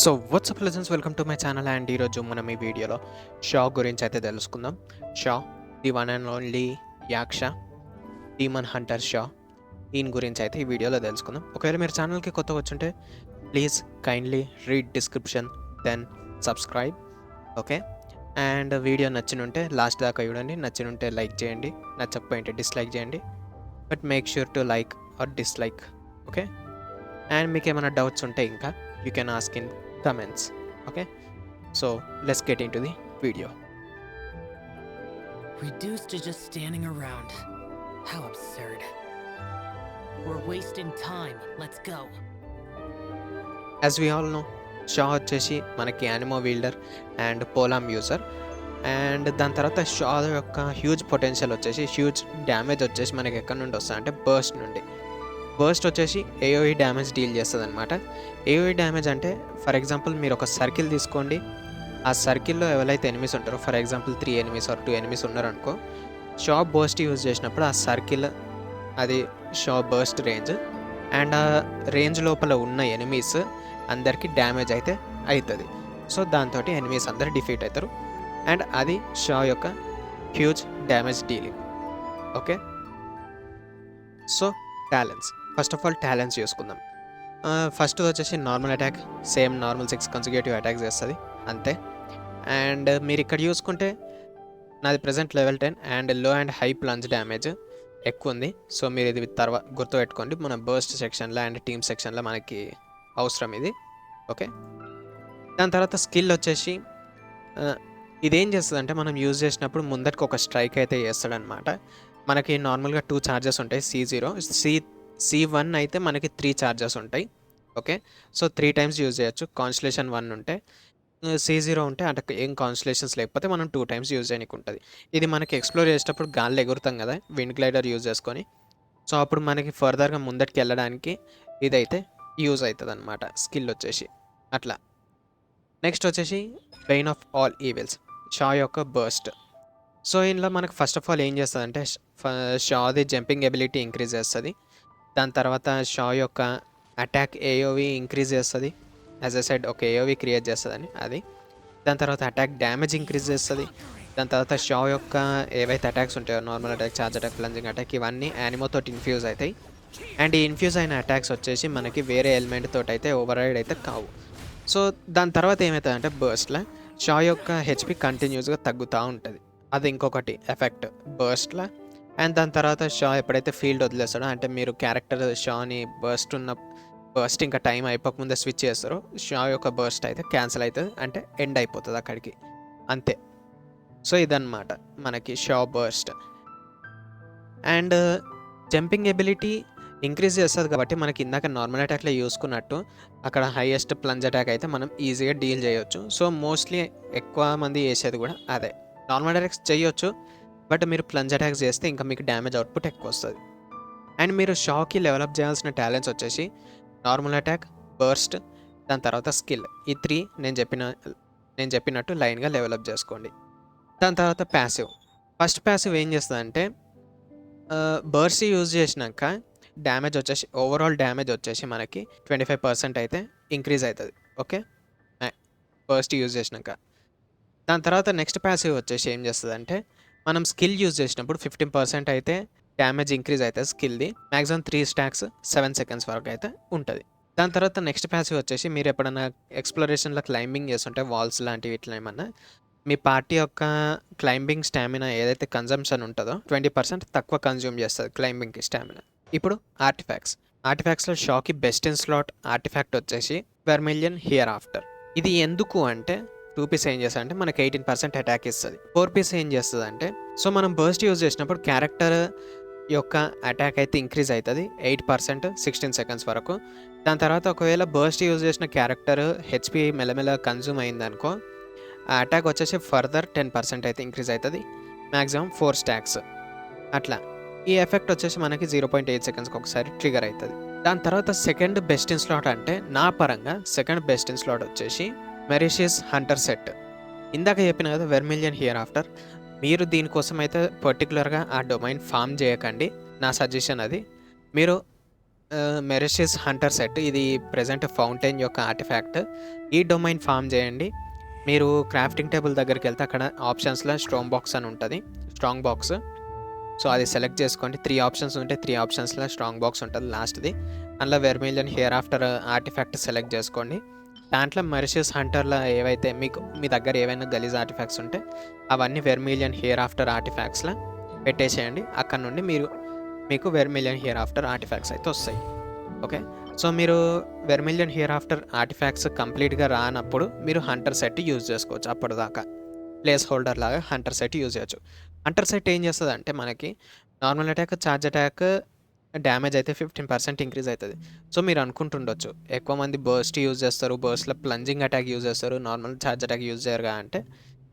So what's up legends welcome to my channel and ఈరోజు మనం ఈ వీడియోలో షా గురించి అయితే తెలుసుకుందాం. Xiao the one and only yaksha demon hunter Xiao దీని గురించి అయితే ఈ వీడియోలో తెలుసుకుందాం. ఒకవేళ మీరు ఛానల్కి కొత్త వచ్చుంటే please kindly read description then subscribe okay and video నచ్చినుంటే last దాకా చూడండి. నచ్చినుంటే లైక్ చేయండి. నచ్చకపోయింటే డిస్లైక్ చేయండి. But make sure to like or dislike okay and మీకు ఏమైనా డౌట్స్ ఉంటే ఇంకా you can ask in comments okay so let's get into the video Reduced to just standing around. How absurd. We're wasting time. Let's go. As we all know Xiao వచ్చేసి మనకి anemo wielder and polearm user and దాని తర్వాత Xiao యొక్క huge potential వచ్చేసి huge damage వచ్చేసి మనకి ఎక్కడి నుండి వస్తుంది అంటే బర్స్ట్ నుండి బర్స్ట్ వచ్చేసి ఏఓఈ డ్యామేజ్ డీల్ చేస్తుంది అనమాట ఏఓఈ డ్యామేజ్ అంటే ఫర్ ఎగ్జాంపుల్ మీరు ఒక సర్కిల్ తీసుకోండి. ఆ సర్కిల్లో ఎవరైతే ఎనిమిస్ ఉంటారో for example three enemies or two enemies ఉన్నారనుకో షాప్ బర్స్ట్ యూజ్ చేసినప్పుడు ఆ సర్కిల్ అది షాప్ బర్స్ట్ రేంజ్ అండ్ ఆ రేంజ్ లోపల ఉన్న ఎనిమీస్ అందరికీ డ్యామేజ్ అయితే అవుతుంది సో దాంతో ఎనిమీస్ అందరు డిఫీట్ అవుతారు అండ్ అది షా యొక్క huge damage dealing okay so talents first of all talents చూసుకుందాం. ఫస్ట్ వచ్చేసి normal attack same normal six consecutive attacks చేస్తుంది అంతే. అండ్ మీరు ఇక్కడ చూసుకుంటే నాది ప్రజెంట్ లెవెల్ టెన్ అండ్లో అండ్ హై ప్లంజ్ డ్యామేజ్ ఎక్కువ ఉంది. సో మీరు ఇది తర్వాత గుర్తుపెట్టుకోండి మన బర్స్ట్ సెక్షన్లో అండ్ టీమ్ సెక్షన్లో మనకి అవసరం ఇది. ఓకే? దాని తర్వాత స్కిల్ వచ్చేసి ఇదేం చేస్తుంది అంటే మనం యూజ్ చేసినప్పుడు ముందటికి ఒక స్ట్రైక్ అయితే చేస్తాడనమాట మనకి నార్మల్గా టూ ఛార్జెస్ ఉంటాయి C zero. C C one అయితే మనకి త్రీ ఛార్జెస్ ఉంటాయి. Okay so three times use చేయొచ్చు. కాన్స్టలేషన్ వన్ ఉంటే. Uh, సి జీరో ఉంటే అంటే ఏం కాన్స్టలేషన్స్ లేకపోతే మనం టూ టైమ్స్ యూజ్ చేయడానికి ఉంటుంది. ఇది మనకి ఎక్స్ప్లోర్ చేసేటప్పుడు గాల్లో ఎగురుతాం కదా? విండ్ గ్లైడర్ యూజ్ చేసుకొని. సో అప్పుడు మనకి ఫర్దర్గా ముందటికి వెళ్ళడానికి ఇదైతే యూజ్ అవుతుంది అనమాట స్కిల్ వచ్చేసి. అట్లా. నెక్స్ట్ వచ్చేసి pain of all evils Xiao యొక్క బర్స్ట్ సో ఇందులో మనకు ఫస్ట్ ఆఫ్ ఆల్ ఏం చేస్తుంది అంటే షాది జంపింగ్ ఎబిలిటీ ఇంక్రీజ్ చేస్తుంది. దాని తర్వాత షా యొక్క అటాక్ ఏఓవి ఇంక్రీజ్ చేస్తుంది. యాజ్ ఎ సైడ్ ఒక ఏఓవి క్రియేట్ చేస్తుందని అది. దాని తర్వాత అటాక్ డ్యామేజ్ ఇంక్రీజ్ చేస్తుంది. దాని తర్వాత షా యొక్క ఏవైతే అటాక్స్ ఉంటాయో normal attack charge attack plunging attack ఇవన్నీ యానిమోతో ఇన్ఫ్యూజ్ అవుతాయి అండ్ ఈ ఇన్ఫ్యూజ్ అయిన అటాక్స్ వచ్చేసి మనకి వేరే ఎలిమెంట్ తోటి అయితే ఓవర్ రైడ్ అయితే కావు. సో దాని తర్వాత ఏమవుతుందంటే బర్స్ట్లో షా యొక్క హెచ్పి కంటిన్యూస్గా తగ్గుతూ ఉంటుంది. అది ఇంకొకటి ఎఫెక్ట్ బర్స్ట్లో అండ్ దాని తర్వాత షా ఎప్పుడైతే ఫీల్డ్ వదిలేస్తాడో అంటే మీరు క్యారెక్టర్ షాని బర్స్ట్ ఉన్న బర్స్ట్ ఇంకా టైం అయిపోకముందే స్విచ్ చేస్తారో షా యొక్క బర్స్ట్ అయితే క్యాన్సిల్ అవుతుంది అంటే ఎండ్ అయిపోతుంది అక్కడికి. అంతే. సో ఇదన్నమాట మనకి Xiao burst. And jumping ability increase చేస్తుంది కాబట్టి మనకి ఇందాక నార్మల్ అటాక్లో చూసుకున్నట్టు అక్కడ హైయెస్ట్ ప్లంజ్ అటాక్ అయితే మనం ఈజీగా డీల్ చేయొచ్చు. సో మోస్ట్లీ ఎక్కువ మంది చేసేది కూడా అదే. నార్మల్ అటాక్స్ చేయొచ్చు బట్ మీరు ప్లంజ్ అటాక్ చేస్తే ఇంకా మీకు డ్యామేజ్ అవుట్పుట్ ఎక్కువ వస్తుంది. అండ్ మీరు షాక్కి డెవలప్ చేయాల్సిన టాలెంట్స్ వచ్చేసి నార్మల్ అటాక్ బర్స్ట్ దాని తర్వాత స్కిల్. ఈ త్రీ నేను చెప్పిన నేను చెప్పినట్టు లైన్గా డెవలప్ చేసుకోండి. దాని తర్వాత ప్యాసివ్. ఫస్ట్ ప్యాసివ్ ఏం చేస్తుందంటే బర్స్ యూజ్ చేసినాక డ్యామేజ్ వచ్చేసి ఓవరాల్ డ్యామేజ్ వచ్చేసి మనకి ట్వంటీ ఫైవ్ పర్సెంట్ అయితే ఇంక్రీజ్ అవుతుంది. ఓకే? ఫస్ట్ యూజ్ చేసినాక. దాని తర్వాత నెక్స్ట్ ప్యాసివ్ వచ్చేసి ఏం చేస్తుంది అంటే మనం స్కిల్ యూజ్ చేసినప్పుడు ఫిఫ్టీన్ పర్సెంట్ అయితే డ్యామేజ్ ఇంక్రీజ్ అవుతుంది స్కిల్ది. Maximum three stacks seven seconds వరకు అయితే ఉంటుంది. దాని తర్వాత నెక్స్ట్ ప్యాసివ్ వచ్చేసి మీరు ఎప్పుడైనా ఎక్స్ప్లోరేషన్లో క్లైంబింగ్ చేస్తుంటే వాల్స్ లాంటివి ఇట్లా ఏమన్నా మీ పార్టీ యొక్క క్లైంబింగ్ స్టామినా ఏదైతే కన్జంప్షన్ ఉంటుందో ట్వంటీ పర్సెంట్ తక్కువ కన్జ్యూమ్ చేస్తుంది క్లైంబింగ్కి స్టామినా. ఇప్పుడు ఆర్టిఫాక్ట్స్. ఆర్టిఫాక్ట్స్లో షాకి బెస్ట్ ఇన్ స్లాట్ ఆర్టిఫాక్ట్ వచ్చేసి వెర్మిలియన్ హియర్ ఆఫ్టర్. ఇది ఎందుకు అంటే టూ పీస్ ఏం చేస్తుంది అంటే మనకి ఎయిటీన్ పర్సెంట్ అటాక్ ఇస్తుంది. ఫోర్ పీస్ ఏం చేస్తుంది అంటే సో మనం బర్స్ట్ యూజ్ చేసినప్పుడు క్యారెక్టర్ యొక్క అటాక్ అయితే ఇంక్రీజ్ అవుతుంది ఎయిట్ పర్సెంట్ సిక్స్టీన్ సెకండ్స్ వరకు. దాని తర్వాత ఒకవేళ బర్స్ట్ యూజ్ చేసిన క్యారెక్టర్ హెచ్పి మెల్లమెల్ల కన్జ్యూమ్ అయిందనుకో ఆ అటాక్ వచ్చేసి ఫర్దర్ టెన్ పర్సెంట్ అయితే ఇంక్రీజ్ అవుతుంది మ్యాక్సిమం ఫోర్ స్టాక్స్ అట్లా. ఈ ఎఫెక్ట్ వచ్చేసి మనకి జీరో పాయింట్ ఎయిట్ సెకండ్స్కి ఒకసారి ట్రిగర్ అవుతుంది దాని తర్వాత సెకండ్ బెస్ట్ ఇన్ స్లాట్ అంటే నా పరంగా సెకండ్ బెస్ట్ ఇన్ స్లాట్ వచ్చేసి మెరిషియస్ హంటర్ సెట్ ఇందాక చెప్పిన కదా వెర్మిలియన్ హియర్ ఆఫ్టర్ మీరు దీనికోసం అయితే పర్టికులర్గా ఆ డొమైన్ ఫామ్ చేయకండి. నా సజెషన్ అది. మీరు మెరిషియస్ హంటర్ సెట్ ఇది ప్రెజెంట్ ఫౌంటైన్ యొక్క ఆర్టిఫాక్ట్ ఈ డొమైన్ ఫామ్ చేయండి. మీరు క్రాఫ్టింగ్ టేబుల్ దగ్గరికి వెళ్తే అక్కడ ఆప్షన్స్లో స్ట్రాంగ్ బాక్స్ అని ఉంటుంది. స్ట్రాంగ్ బాక్స్ సో అది సెలెక్ట్ చేసుకోండి. త్రీ ఆప్షన్స్ ఉంటే త్రీ ఆప్షన్స్లో స్ట్రాంగ్ బాక్స్ ఉంటుంది లాస్ట్ది అందులో vermilion here after artifact select చేసుకోండి. దాంట్లో మరిషియస్ హంటర్లో ఏవైతే మీకు మీ దగ్గర ఏవైనా గలీజ్ ఆర్టిఫాక్ట్స్ ఉంటే అవన్నీ వెర్మిలియన్ హియర్ ఆఫ్టర్ ఆర్టిఫాక్ట్స్లో పెట్టేసేయండి. అక్కడ నుండి మీరు మీకు వెర్మిలియన్ హియర్ ఆఫ్టర్ ఆర్టిఫాక్ట్స్ అయితే వస్తాయి. ఓకే? సో మీరు వెర్మిలియన్ హియర్ ఆఫ్టర్ ఆర్టిఫాక్ట్స్ కంప్లీట్గా రానప్పుడు మీరు హంటర్ సెట్ యూజ్ చేసుకోవచ్చు అప్పటిదాకా. ప్లేస్ హోల్డర్ లాగా హంటర్ సెట్ యూజ్ చేయొచ్చు. హంటర్ సెట్ ఏం చేస్తుంది అంటే మనకి normal attack charge attack damage అయితే ఫిఫ్టీన్ పర్సెంట్ ఇంక్రీజ్ అవుతుంది. సో మీరు అనుకుంటుండొచ్చు ఎక్కువ మంది బర్స్ట్ యూజ్ చేస్తారు బర్స్ట్లో ప్లంజింగ్ అటాక్ యూజ్ చేస్తారు నార్మల్ ఛార్జ్ అటాక్ యూజ్ చేయరుగా అంటే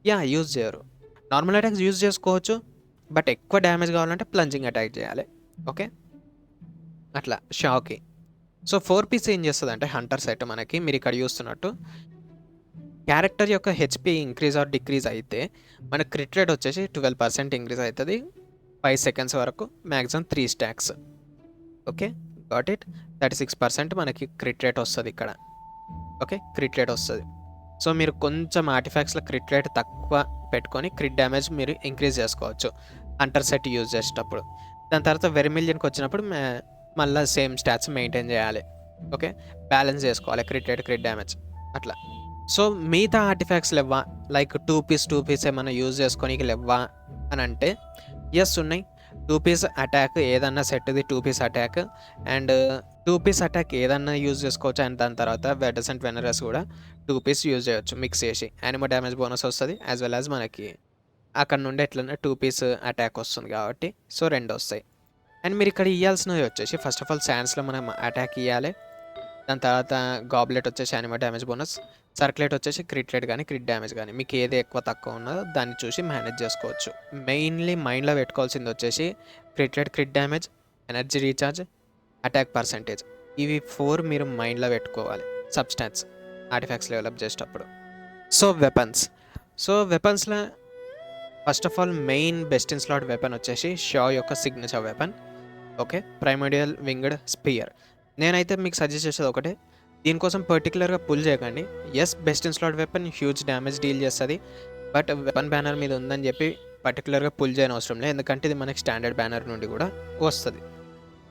యా యూజ్ చేయరు. నార్మల్ అటాక్స్ యూజ్ చేసుకోవచ్చు బట్ ఎక్కువ డ్యామేజ్ కావాలంటే ప్లంజింగ్ అటాక్ చేయాలి ఓకే? అట్లా షాకి సో ఫోర్ పీస్ ఏం చేస్తుంది అంటే హంటర్ సెట్ మనకి మీరు ఇక్కడ చూస్తున్నట్టు క్యారెక్టర్ యొక్క హెచ్పి ఇంక్రీజ్ ఆర్ డిక్రీజ్ అయితే మన క్రిట్ రేట్ వచ్చేసి ట్వెల్వ్ పర్సెంట్ ఇంక్రీజ్ అవుతుంది ఫైవ్ సెకండ్స్ వరకు maximum three stacks. Okay? Got it thirty six percent మనకి క్రిట్ రేట్ వస్తుంది ఇక్కడ. ఓకే? క్రిట్ రేట్ వస్తుంది. సో మీరు కొంచెం ఆర్టిఫాక్ట్స్లో క్రిట్ రేట్ తక్కువ పెట్టుకొని క్రిట్ డ్యామేజ్ మీరు ఇంక్రీజ్ చేసుకోవచ్చు. అంటర్ సెట్ యూజ్ చేసేటప్పుడు. దాని తర్వాత వెరిమిలియన్కి వచ్చినప్పుడు మే- మళ్ళీ సేమ్ స్టాట్స్ మెయింటైన్ చేయాలి. ఓకే? బ్యాలెన్స్ చేసుకోవాలి. క్రిట్ రేట్ క్రిట్ డ్యామేజ్ అట్లా. సో మిగతా ఆర్టిఫాక్ట్స్ లేవా like two piece two piece ఏమైనా యూజ్ చేసుకోనికి లేవా అని అంటే ఎస్ ఉన్నాయి. టూ పీస్ అటాక్ ఏదన్నా సెట్ది two piece attack and two piece attack ఏదన్నా యూజ్ చేసుకోవచ్చు అండ్ దాని తర్వాత వెడర్స్ అండ్ వెనరస్ కూడా టూ పీస్ యూజ్ చేయొచ్చు మిక్స్ చేసి. యానిమో డ్యామేజ్ బోనస్ వస్తుంది యాజ్ వెల్ యాజ్ మనకి అక్కడ నుండి ఎట్లన్నా టూ పీస్ అటాక్ వస్తుంది కాబట్టి. సో రెండు వస్తాయి. అండ్ మీరు ఇక్కడ ఇవ్వాల్సినవి వచ్చేసి ఫస్ట్ ఆఫ్ ఆల్ శాండ్స్లో మనం అటాక్ ఇవ్వాలి దాని తర్వాత గాబ్లెట్ వచ్చేసి యానిమో డ్యామేజ్ బోనస్ సర్క్యులేట్ వచ్చేసి క్రిట్ రేట్ కానీ క్రిట్ డ్యామేజ్ కానీ మీకు ఏది ఎక్కువ తక్కువ ఉన్నదో దాన్ని చూసి మేనేజ్ చేసుకోవచ్చు. మెయిన్లీ మైండ్లో పెట్టుకోవాల్సింది వచ్చేసి crit rate crit damage energy recharge attack percentage. ఇవి ఫోర్ మీరు మైండ్లో పెట్టుకోవాలి. సబ్స్టాన్స్. ఆర్టిఫాక్ట్స్ డెవలప్ చేసేటప్పుడు. So weapons. So వెపన్స్లో first of all main best in slot weapon వచ్చేసి షా యొక్క signature weapon. Okay? Primordial winged spear. నేనైతే మీకు సజెస్ట్ చేసేది ఒకటే. దీనికోసం పర్టికులర్గా పుల్ చేయకండి. As best in slot weapon huge damage deal చేస్తుంది. బట్ వెపన్ బ్యానర్ మీద ఉందని చెప్పి పర్టికులర్గా పుల్ చేయని అవసరం లేదు. ఎందుకంటే ఇది మనకి స్టాండర్డ్ బ్యానర్ నుండి కూడా వస్తుంది.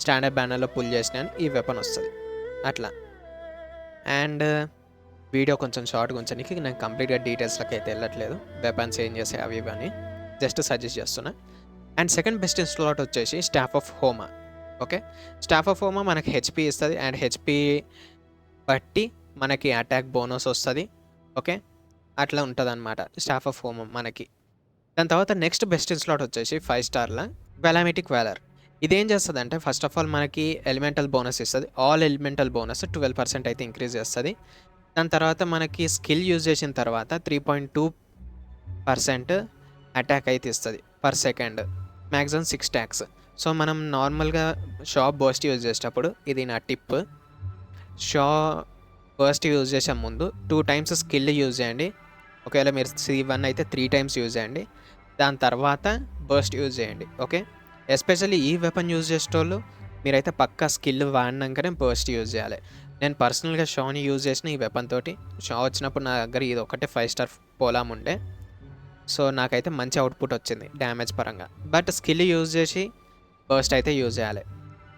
స్టాండర్డ్ బ్యానర్లో పుల్ చేసిన ఈ వెపన్ వస్తుంది. అట్లా. అండ్ వీడియో కొంచెం షార్ట్ ఉంచడానికి నేను కంప్లీట్గా డీటెయిల్స్లోకి అయితే వెళ్ళట్లేదు. వెపన్స్ ఏం చేసే అవి ఇవన్నీ జస్ట్ సజెస్ట్ చేస్తున్నా. అండ్ సెకండ్ బెస్ట్ స్లాట్ వచ్చేసి staff of Homa okay staff of Homa మనకి హెచ్పి ఇస్తుంది. అండ్ హెచ్పి బట్టి మనకి అటాక్ బోనస్ వస్తుంది. ఓకే అట్లా ఉంటుంది అనమాట స్టాఫ్ ఆఫ్ హోమ్ మనకి. దాని తర్వాత నెక్స్ట్ బెస్ట్ స్లాట్ వచ్చేసి ఫైవ్ స్టార్ల వెలామిటిక్ వ్యాలర్ ఇదేం చేస్తుంది అంటే ఫస్ట్ ఆఫ్ ఆల్ మనకి ఎలిమెంటల్ బోనస్ ఇస్తుంది. All elemental bonus twelve percent అయితే ఇంక్రీజ్ చేస్తుంది. దాని తర్వాత మనకి స్కిల్ యూజ్ చేసిన తర్వాత three point two percent attack అయితే ఇస్తుంది per second maximum six stacks so మనం నార్మల్గా షాప్ బోస్ట్ యూజ్ చేసేటప్పుడు ఇది నా టిప్ షా ఫస్ట్ యూజ్ చేసే ముందు టూ టైమ్స్ స్కిల్ యూజ్ చేయండి. ఒకవేళ మీరు సి వన్ అయితే త్రీ టైమ్స్ యూజ్ చేయండి. దాని తర్వాత బర్స్ట్ యూజ్ చేయండి. ఓకే? ఎస్పెషల్లీ ఈ వెపన్ యూజ్ చేసేటోళ్ళు మీరైతే పక్కా స్కిల్ వాడినాకనే బర్స్ట్ యూజ్ చేయాలి. నేను పర్సనల్గా షాని యూజ్ చేసిన ఈ వెపన్ తోటి. షా వచ్చినప్పుడు నా దగ్గర ఇది ఒకటే ఫైవ్ స్టార్ పోలాం ఉండే. సో నాకైతే మంచి అవుట్పుట్ వచ్చింది డ్యామేజ్ పరంగా. బట్ స్కిల్ యూజ్ చేసి బర్స్ట్ అయితే యూజ్ చేయాలి.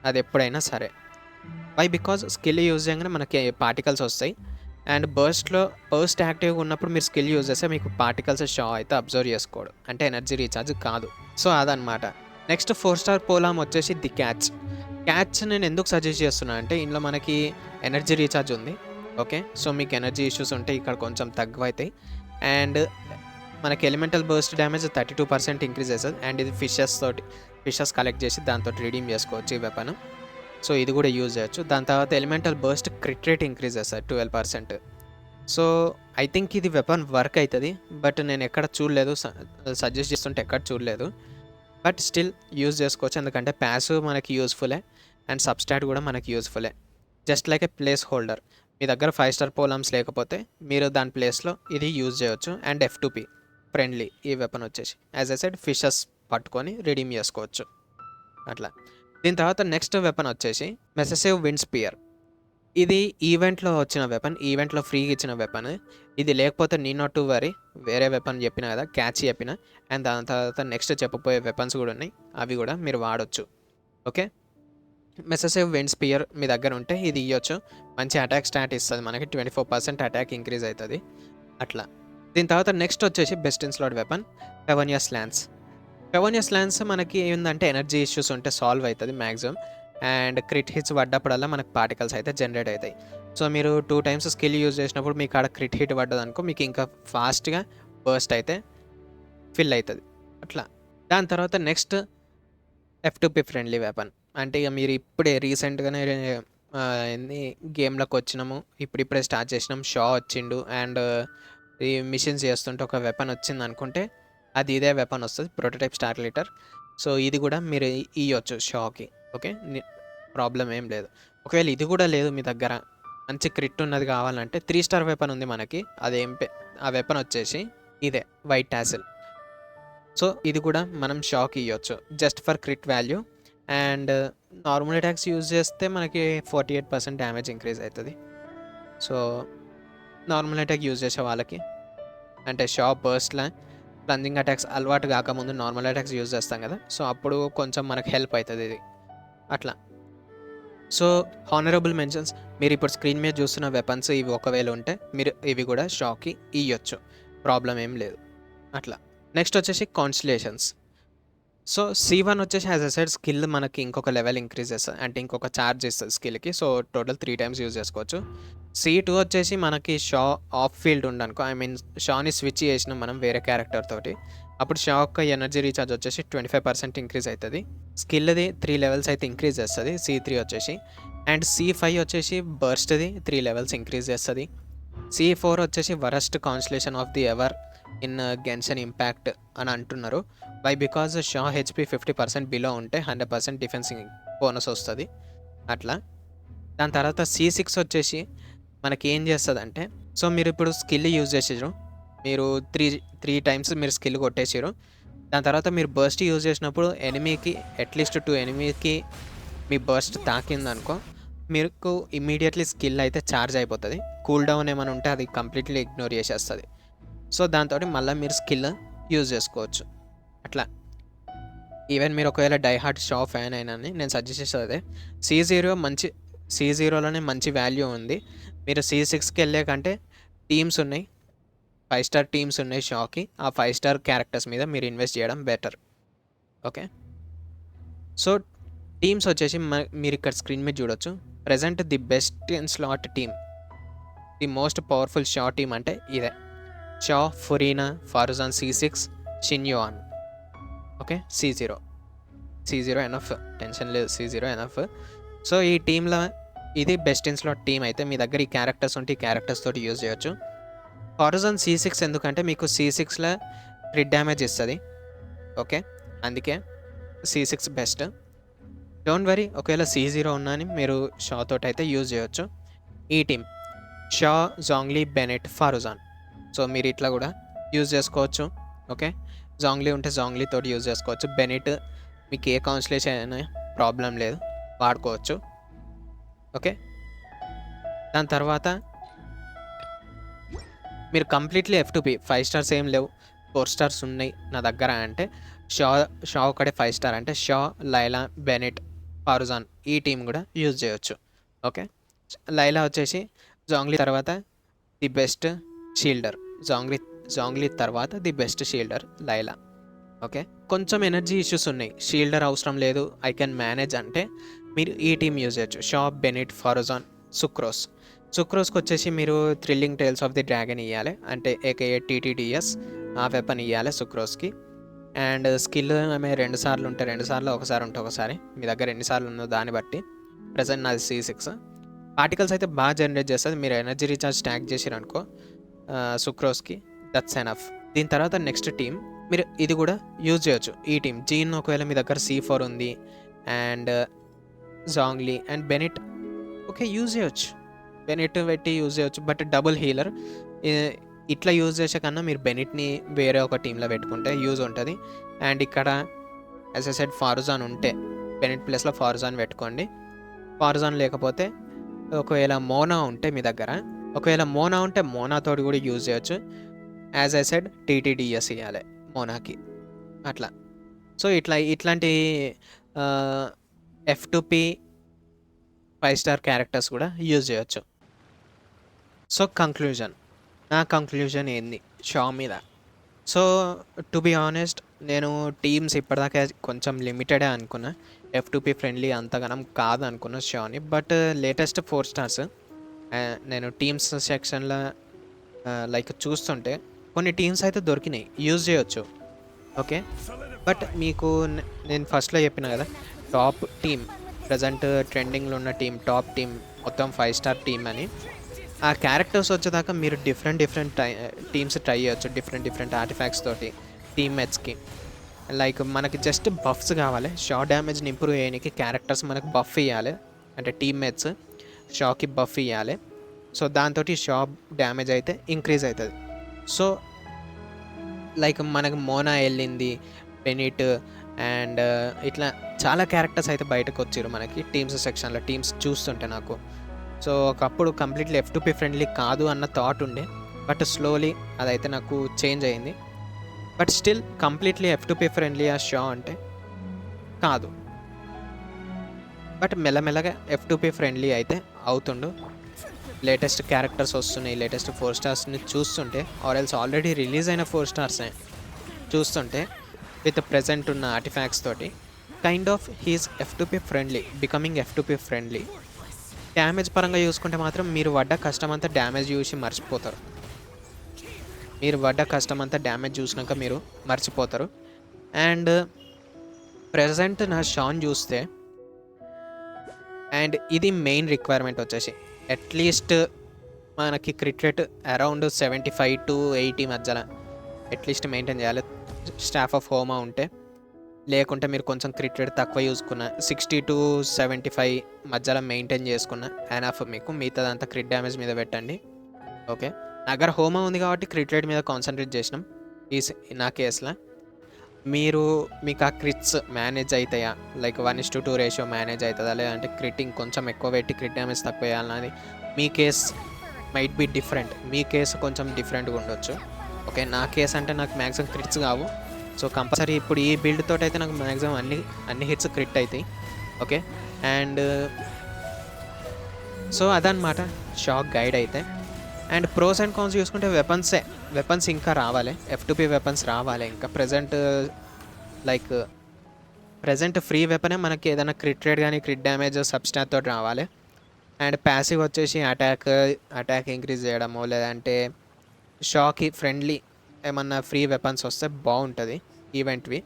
అది ఎప్పుడైనా సరే. వై బికాజ్ స్కిల్ యూజ్ చేయగానే మనకి పార్టికల్స్ వస్తాయి. అండ్ బర్స్ట్లో బర్స్ట్ యాక్టివ్గా ఉన్నప్పుడు మీరు స్కిల్ యూజ్ చేస్తే మీకు పార్టికల్స్ షా అయితే అబ్జర్వ్ చేసుకోడు. అంటే ఎనర్జీ రీఛార్జ్ కాదు. సో అదనమాట నెక్స్ట్ ఫోర్ స్టార్ పోలాం వచ్చేసి ది క్యాచ్ క్యాచ్ నేను ఎందుకు సజెస్ట్ చేస్తున్నా అంటే ఇందులో మనకి ఎనర్జీ రీఛార్జ్ ఉంది. ఓకే సో మీకు ఎనర్జీ ఇష్యూస్ ఉంటే ఇక్కడ కొంచెం తక్కువైతాయి అండ్ మనకి elemental burst damage thirty two percent increase చేస్తుంది. అండ్ ఇది ఫిషెస్ తోటి ఫిషెస్ కలెక్ట్ చేసి దాంతో రీడీమ్ చేసుకోవచ్చు ఈ వెపన్ సో ఇది కూడా యూజ్ చేయొచ్చు. దాని తర్వాత elemental burst crit rate increase చేస్తారు twelve percent so I think ఇది వెపన్ వర్క్ అవుతుంది బట్ నేను ఎక్కడ చూడలేదు. సజెస్ట్ చేస్తుంటే ఎక్కడ చూడలేదు. బట్ స్టిల్ యూజ్ చేసుకోవచ్చు ఎందుకంటే ప్యాసివ్ మనకి యూస్ఫులే అండ్ సబ్స్టాట్ కూడా మనకి యూస్ఫులే just like a place holder మీ దగ్గర ఫైవ్ స్టార్ పోలమ్స్ లేకపోతే మీరు దాని ప్లేస్లో ఇది యూజ్ చేయొచ్చు and F two P friendly ఈ వెపన్ వచ్చేసి. యాజ్ ఎ సైడ్ ఫిషెస్ పట్టుకొని రిడీమ్ చేసుకోవచ్చు. అట్లా. దీని తర్వాత నెక్స్ట్ వెపన్ వచ్చేసి మెసెసివ్ విండ్ స్పియర్. ఇది ఈవెంట్లో వచ్చిన వెపన్ ఈవెంట్లో ఫ్రీగా ఇచ్చిన వెపన్ ఇది లేకపోతే నీ నాట్ టు వరీ వేరే వెపన్ చెప్పిన కదా క్యాచ్ చెప్పిన. అండ్ దాని తర్వాత నెక్స్ట్ చెప్పబోయే వెపన్స్ కూడా ఉన్నాయి. అవి కూడా మీరు వాడచ్చు. ఓకే మెసెసివ్ విండ్ స్పియర్ మీ దగ్గర ఉంటే ఇది ఇవ్వచ్చు మంచి అటాక్ స్టాట్ ఇస్తుంది మనకి twenty four percent attack increase అవుతుంది అట్లా. దీని తర్వాత నెక్స్ట్ వచ్చేసి best in slot weapon Favonius lance Favonius lance మనకి ఏంటంటే ఎనర్జీ ఇష్యూస్ ఉంటే సాల్వ్ అవుతుంది మ్యాక్సిమం అండ్ క్రిట్ హిట్స్ పడ్డప్పుడల్లా మనకు పార్టికల్స్ అయితే జనరేట్ అవుతాయి. సో మీరు టూ టైమ్స్ స్కిల్ యూజ్ చేసినప్పుడు మీకు ఆడ క్రిట్ హిట్ పడ్డదనుకో మీకు ఇంకా ఫాస్ట్గా బర్స్ట్ అయితే ఫిల్ అవుతుంది. అట్లా. దాని తర్వాత next F two P friendly weapon అంటే ఇక మీరు ఇప్పుడే రీసెంట్గానే ఏంది గేమ్లోకి వచ్చినాము ఇప్పుడిప్పుడే స్టార్ట్ చేసినాం. షా వచ్చిండు. అండ్ ఈ మిషన్స్ చేస్తుంటే ఒక వెపన్ వచ్చింది అనుకుంటే అది ఇదే వెపన్ వస్తుంది ప్రోటోటైప్ స్టార్ లీటర్ సో ఇది కూడా మీరు ఇవ్వచ్చు షాకి ఓకే? ప్రాబ్లం ఏం లేదు. ఒకవేళ ఇది కూడా లేదు మీ దగ్గర మంచి క్రిట్ ఉన్నది కావాలంటే త్రీ స్టార్ వెపన్ ఉంది మనకి అదేం పే ఆ వెపన్ వచ్చేసి ఇదే వైట్ టాసిల్ సో ఇది కూడా మనం షాక్ ఇవ్వచ్చు just for crit value and normal attacks use చేస్తే మనకి forty eight percent damage increase అవుతుంది సో నార్మల్ అటాక్ యూజ్ చేసే వాళ్ళకి అంటే షాప్ బర్స్ట్లా ప్లంజింగ్ అటాక్స్ అలవాటు కాకముందు నార్మల్ అటాక్స్ యూజ్ చేస్తాం కదా. సో అప్పుడు కొంచెం మనకు హెల్ప్ అవుతుంది ఇది. అట్లా. సో హానరబుల్ మెన్షన్స్ మీరు ఇప్పుడు స్క్రీన్ మీద చూస్తున్న వెపన్స్ ఇవి ఒకవేళ ఉంటే మీరు ఇవి కూడా షాక్కి ఇవ్వచ్చు ప్రాబ్లం ఏం లేదు. అట్లా. నెక్స్ట్ వచ్చేసి కాన్స్టిలేషన్స్ సో సి వన్ వచ్చేసి యాజ్ అ సైడ్ స్కిల్ మనకి ఇంకొక లెవెల్ ఇంక్రీజ్ చేస్తుంది. అంటే ఇంకొక ఛార్జ్ ఇస్తుంది స్కిల్కి so total three times use చేసుకోవచ్చు. సి టూ వచ్చేసి మనకి షా ఆఫ్ ఫీల్డ్ ఉండనుకో ఐ మీన్ షాని స్విచ్ చేసినాం మనం వేరే క్యారెక్టర్ తోటి. అప్పుడు షా యొక్క ఎనర్జీ రీఛార్జ్ వచ్చేసి ట్వంటీ ఫైవ్ పర్సెంట్ ఇంక్రీజ్ అవుతుంది స్కిల్ది త్రీ లెవెల్స్ అయితే ఇంక్రీజ్ చేస్తుంది సి త్రీ వచ్చేసి. అండ్ సి ఫైవ్ వచ్చేసి బర్స్ట్ది త్రీ లెవెల్స్ ఇంక్రీజ్ చేస్తుంది. సి ఫోర్ వచ్చేసి worst constellation of the ever in Genshin impact అని అంటున్నారు. By because Xiao HP fifty percent below ఉంటే హండ్రెడ్ పర్సెంట్ డిఫెన్సింగ్ బోనస్ వస్తుంది. అట్లా. దాని తర్వాత సి సిక్స్ వచ్చేసి మనకి ఏం చేస్తుంది అంటే సో మీరు ఇప్పుడు స్కిల్ యూజ్ చేసారు మీరు త్రీ త్రీ టైమ్స్ మీరు స్కిల్ కొట్టేసారు దాని తర్వాత మీరు బర్స్ట్ యూజ్ చేసినప్పుడు ఎనిమీకి అట్లీస్ట్ టూ ఎనిమీకి మీ బర్స్ట్ తాకిందనుకో మీకు ఇమీడియట్లీ స్కిల్ అయితే ఛార్జ్ అయిపోతుంది. కూల్ డౌన్ ఏమైనా ఉంటే అది కంప్లీట్లీ ఇగ్నోర్ చేసేస్తుంది. సో దాంతో మళ్ళీ మీరు స్కిల్ యూజ్ చేసుకోవచ్చు. అట్లా. ఈవెన్ మీరు ఒకవేళ డైహార్ట్ షా ఫ్యాన్ అయినా నేను సజెస్ట్ చేసేది అదే. సి జీరో మంచి సి జీరోలోనే మంచి వాల్యూ ఉంది. మీరు సి సిక్స్కి వెళ్ళే కంటే టీమ్స్ ఉన్నాయి. ఫైవ్ స్టార్ టీమ్స్ ఉన్నాయి షాకి. ఆ ఫైవ్ స్టార్ క్యారెక్టర్స్ మీద మీరు ఇన్వెస్ట్ చేయడం బెటర్. ఓకే? సో టీమ్స్ వచ్చేసి మీరు ఇక్కడ స్క్రీన్ మీద చూడొచ్చు. Present the best in slot team. The most powerful short team అంటే ఇదే. Xiao Furina Faruzan C six Shenhe okay? C zero. C zero enough. Tension లేదు సి జీరో ఎనఫ్. సో ఈ టీంలో ఇది బెస్ట్ ఇన్ స్లాట్ టీం అయితే మీ దగ్గర ఈ characters ఉంటే ఈ క్యారెక్టర్స్ తోటి యూజ్ చేయొచ్చు. ఫారుజాన్ సి సిక్స్ ఎందుకంటే మీకు సి సిక్స్లో క్రిట్ డ్యామేజ్ ఇస్తుంది. ఓకే? అందుకే C six best. Don't worry ఒకవేళ సి జీరో ఉన్నా అని మీరు షా తోటి అయితే యూజ్ చేయొచ్చు. ఈ team Xiao Zhongli Bennett Faruzan. So మీరు ఇట్లా కూడా యూజ్ చేసుకోవచ్చు ఓకే? జాంగ్లీ ఉంటే జాంగ్లీ తోటి యూజ్ చేసుకోవచ్చు. బెనిట్ మీకు ఏ కౌన్సిలేషన్ అయినా ప్రాబ్లం లేదు వాడుకోవచ్చు ఓకే? దాని తర్వాత మీరు completely F two P five stars ఏం లేవు. ఫోర్ స్టార్స్ ఉన్నాయి నా దగ్గర అంటే షా షా ఒకటే ఫైవ్ స్టార్ అంటే షా లైలా బెనెట్ ఫారుజాన్ ఈ టీం కూడా యూజ్ చేయొచ్చు ఓకే? లైలా వచ్చేసి జాంగ్లీ తర్వాత ది బెస్ట్ షీల్డర్. జాంగ్లీ జాంగ్లీ తర్వాత the best shielder Layla. Okay? కొంచెం ఎనర్జీ ఇష్యూస్ ఉన్నాయి. షీల్డర్ అవసరం లేదు. ఐ కెన్ మేనేజ్ అంటే మీరు ఈ టీమ్ యూజ్ చేయొచ్చు. షాప్ బెనిట్ ఫారోజాన్ సుక్రోస్. సుక్రోస్కి వచ్చేసి మీరు thrilling tales of the dragon ఇవ్వాలి అంటే ఏకేఏ టీటీడిఎస్ ఆ వెపన్ ఇవ్వాలి సుక్రోస్కి. అండ్ స్కిల్ ఆమె రెండు సార్లు ఉంటే రెండు సార్లు ఒకసారి ఉంటే ఒకసారి మీ దగ్గర ఎన్నిసార్లు ఉందో దాన్ని బట్టి. ప్రజెంట్ నాది సి సిక్స్ పార్టికల్స్ అయితే బాగా జనరేట్ చేస్తుంది. మీరు ఎనర్జీ రీఛార్జ్ ట్యాక్ చేసిరనుకో సుక్రోస్కి. దట్స్ ఎనఫ్ దీని తర్వాత నెక్స్ట్ టీం మీరు ఇది కూడా యూజ్ చేయొచ్చు. ఈ టీం జీన్ ఒకవేళ మీ దగ్గర సి ఫోర్ ఉంది and Zhongli and Bennett okay use చేయొచ్చు. బెనిట్ పెట్టి యూజ్ చేయొచ్చు. బట్ డబుల్ హీలర్ ఇట్లా యూజ్ చేసే కన్నా మీరు బెనిట్ని వేరే ఒక టీంలో పెట్టుకుంటే యూజ్ ఉంటుంది. అండ్ ఇక్కడ యాజ్ ఎ సెడ్ ఫారుజాన్ ఉంటే. బెనిట్ ప్లేస్లో ఫారుజాన్ పెట్టుకోండి. ఫారుజాన్ లేకపోతే ఒకవేళ మోనా ఉంటే మీ దగ్గర ఒకవేళ మోనా ఉంటే మోనాతో కూడా యూజ్ చేయొచ్చు. యాజ్ ఐ సెడ్ టీటీడీఎస్ ఇవ్వాలి మోనాకి. అట్లా. సో ఇట్లా ఇట్లాంటి F two P five star characters కూడా యూజ్ చేయొచ్చు. సో కంక్లూజన్ నా కంక్లూజన్ ఏంది? షా మీద సో టు బి ఆనెస్ట్ నేను టీమ్స్ ఇప్పటిదాకా కొంచెం లిమిటెడే అనుకున్నా. ఎఫ్ టు పి ఫ్రెండ్లీ అంతగానం కాదు అనుకున్నా షాని బట్ లేటెస్ట్ ఫోర్ స్టార్స్ నేను టీమ్స్ సెక్షన్లో లైక్ చూస్తుంటే కొన్ని టీమ్స్ అయితే దొరికినాయి. యూజ్ చేయొచ్చు. ఓకే? బట్ మీకు నేను ఫస్ట్లో చెప్పిన కదా టాప్ టీమ్ ప్రజెంట్ ట్రెండింగ్లో ఉన్న టీం టాప్ టీం మొత్తం ఫైవ్ స్టార్ టీం అని. ఆ క్యారెక్టర్స్ వచ్చేదాకా మీరు డిఫరెంట్ డిఫరెంట్ టై టీమ్స్ ట్రై చేయొచ్చు డిఫరెంట్ డిఫరెంట్ ఆర్టిఫాక్ట్స్ తోటి టీమ్మేట్స్కి. లైక్ మనకి జస్ట్ బఫ్స్ కావాలి. షార్ట్ డ్యామేజ్ని ఇంప్రూవ్ చేయడానికి క్యారెక్టర్స్ మనకు బఫ్ ఇవ్వాలి అంటే టీమ్మేట్స్. షాకి బఫ్ ఇవ్వాలి సో దాంతో షాప్ డ్యామేజ్ అయితే ఇంక్రీజ్ అవుతుంది. సో లైక్ మనకు మోనా వెళ్ళింది బెనిట్ అండ్ uh, ఇట్లా చాలా క్యారెక్టర్స్ అయితే బయటకు వచ్చారు మనకి. టీమ్స్ సెక్షన్లో టీమ్స్ చూస్తుంటే నాకు. సో ఒకప్పుడు completely F two P friendly కాదు అన్న థాట్ ఉండే. బట్ స్లోలీ అదైతే నాకు చేంజ్ అయింది. But still completely F two P friendly ఆ షా అంటే కాదు. బట్ మెల్లమెల్లగా ఎఫ్ టూపీ ఫ్రెండ్లీ అయితే అవుతుండు. లేటెస్ట్ క్యారెక్టర్స్ వస్తున్నాయి లేటెస్ట్ ఫోర్ స్టార్స్ని చూస్తుంటే ఆర్ ఎల్స్ ఆల్రెడీ రిలీజ్ అయిన ఫోర్ స్టార్స్నే చూస్తుంటే విత్ ప్రజెంట్ ఉన్న ఆర్టిఫాక్ట్స్ తోటి kind of he's F two P friendly becoming F two P friendly damage పరంగా చూసుకుంటే మాత్రం మీరు పడ్డ కష్టం అంతా డ్యామేజ్ చూసి మర్చిపోతారు. మీరు పడ్డ కష్టం అంతా డ్యామేజ్ చూసినాక మీరు మర్చిపోతారు. అండ్ ప్రజెంట్ నా షాన్ చూస్తే అండ్ ఇది మెయిన్ రిక్వైర్మెంట్ వచ్చేసి అట్లీస్ట్ మనకి crit rate around seventy five to eighty మధ్యలో అట్లీస్ట్ మెయింటైన్ చేయాలి. స్టాఫ్ ఆఫ్ హోమా ఉంటే. లేకుంటే మీరు కొంచెం క్రికెట్ తక్కువ చూసుకున్న సిక్స్టీ టు సెవెంటీ ఫైవ్ మధ్యలో మెయింటైన్ చేసుకున్న ఎనఫ్ మీకు మిగతాదంతా క్రిట్ డ్యామేజ్ మీద పెట్టండి. ఓకే. నా దగ్గర హోమా ఉంది కాబట్టి క్రికెట్ మీద కాన్సన్ట్రేట్ చేసినాం. ఈ నా కేసులో. మీరు మీకు ఆ క్రిట్స్ మేనేజ్ అవుతాయా like one is to two ratio manage అవుతుందా లేదంటే క్రిటింగ్ కొంచెం ఎక్కువ పెట్టి క్రిట్ డ్యామేజ్ తక్కువ వేయాలన్నది మీ కేస్ మైట్ బి డిఫరెంట్ మీ కేసు కొంచెం డిఫరెంట్గా ఉండొచ్చు. ఓకే నా కేసు అంటే నాకు మ్యాక్సిమం క్రిట్స్ కావు. సో కంపల్సరీ ఇప్పుడు ఈ బిల్డ్ తోటి అయితే నాకు మ్యాక్సిమం అన్ని అన్ని హిట్స్ క్రిట్ అవుతాయి ఓకే అండ్ సో అదనమాట షాక్ గైడ్ అయితే. అండ్ ప్రోస్ అండ్ కాన్స్ చూసుకుంటే వెపన్సే వెపన్స్ ఇంకా రావాలి. ఎఫ్ టు పి వెపన్స్ రావాలి. ఇంకా ప్రజెంట్ లైక్ ప్రజెంట్ ఫ్రీ వెపనే మనకి ఏదైనా క్రిట్ రేట్ కానీ క్రిట్ డ్యామేజ్ సబ్స్టాట్ తోటి రావాలి. అండ్ ప్యాసివ్ వచ్చేసి అటాక్ అటాక్ ఇంక్రీజ్ చేయడము లేదంటే షాకి ఫ్రెండ్లీ ఏమన్నా ఫ్రీ వెపన్స్ వస్తే బాగుంటుంది ఈవెంట్వి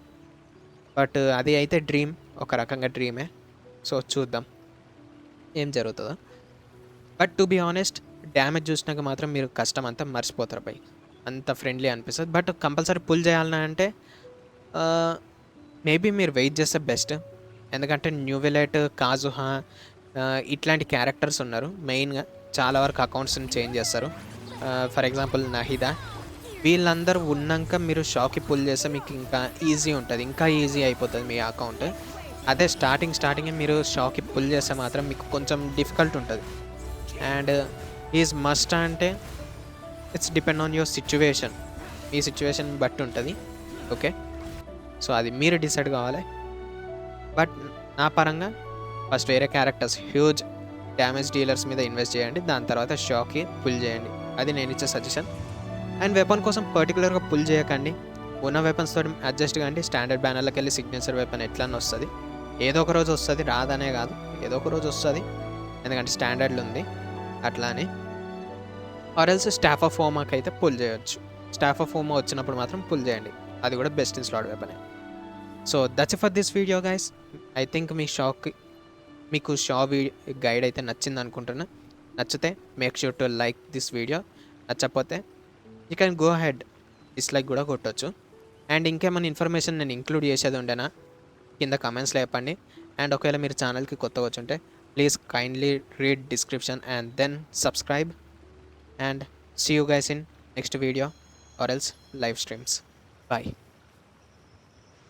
బట్ అది అయితే డ్రీమ్ ఒక రకంగా డ్రీమే సో చూద్దాం. ఏం జరుగుతుందో. But to be honest damage చూసినాక మాత్రం మీరు కష్టం అంతా మర్చిపోతారు పై అంత ఫ్రెండ్లీ అనిపిస్తుంది. బట్ కంపల్సరీ పుల్ చేయాలన్నా అంటే మేబీ మీరు వెయిట్ చేస్తే బెస్ట్ ఎందుకంటే న్యూవెలెట్ కాజుహా ఇట్లాంటి క్యారెక్టర్స్ ఉన్నారు. మెయిన్గా చాలా వరకు అకౌంట్స్ని చేంజ్ చేస్తారు. ఫర్ ఎగ్జాంపుల్ నహిదా వీళ్ళందరూ ఉన్నాక మీరు షాక్కి పుల్ చేస్తే మీకు ఇంకా ఈజీ ఉంటుంది. ఇంకా ఈజీ అయిపోతుంది మీ అకౌంట్ అదే స్టార్టింగ్ స్టార్టింగ్ మీరు షాక్కి పుల్ చేస్తే మాత్రం మీకు కొంచెం డిఫికల్ట్ ఉంటుంది. అండ్ ఈజ్ మస్ట్ అంటే it's depend on your situation me situation బట్టి ఉంటుంది. ఓకే సో అది మీరు డిసైడ్ కావాలి. బట్ నా పరంగా ఫస్ట్ వేరే క్యారెక్టర్స్ హ్యూజ్ డ్యామేజ్ డీలర్స్ మీద ఇన్వెస్ట్ చేయండి. దాని తర్వాత షాక్కి పుల్ చేయండి. అది నేను ఇచ్చే సజెషన్ అండ్ వెపన్ కోసం పర్టికులర్గా పుల్ చేయకండి. ఉన్న వెపన్స్ తోటి అడ్జస్ట్ కండి. స్టాండర్డ్ బ్యానర్లకు వెళ్ళి సిగ్నేచర్ వెపన్ ఎట్లా వస్తుంది. ఏదో ఒక రోజు వస్తుంది. రాదనే కాదు. ఏదో ఒక రోజు వస్తుంది. ఎందుకంటే స్టాండర్డ్లో ఉంది. అట్లా అని ఆర్ఎల్స్ స్టాఫ్ ఆఫ్ హోమాకి అయితే పుల్ చేయొచ్చు. స్టాఫ్ ఆఫ్ హోమా వచ్చినప్పుడు మాత్రం పుల్ చేయండి. అది కూడా best in slot వెపనే. So that's for this video guys I think మీ షాక్ మీకు షా వీ గైడ్ అయితే నచ్చింది అనుకుంటున్నా. నచ్చితే make sure to like this video. నచ్చకపోతే you can go head dislike కూడా కొట్టచ్చు. అండ్ ఇంకేమైనా ఇన్ఫర్మేషన్ నేను ఇంక్లూడ్ చేసేది ఉండేనా? కింద కమెంట్స్లో చెప్పండి. అండ్ ఒకవేళ మీరు ఛానల్కి కొత్తగా వచ్చుంటే please kindly read description and then subscribe and see you guys in next video or else live streams. Bye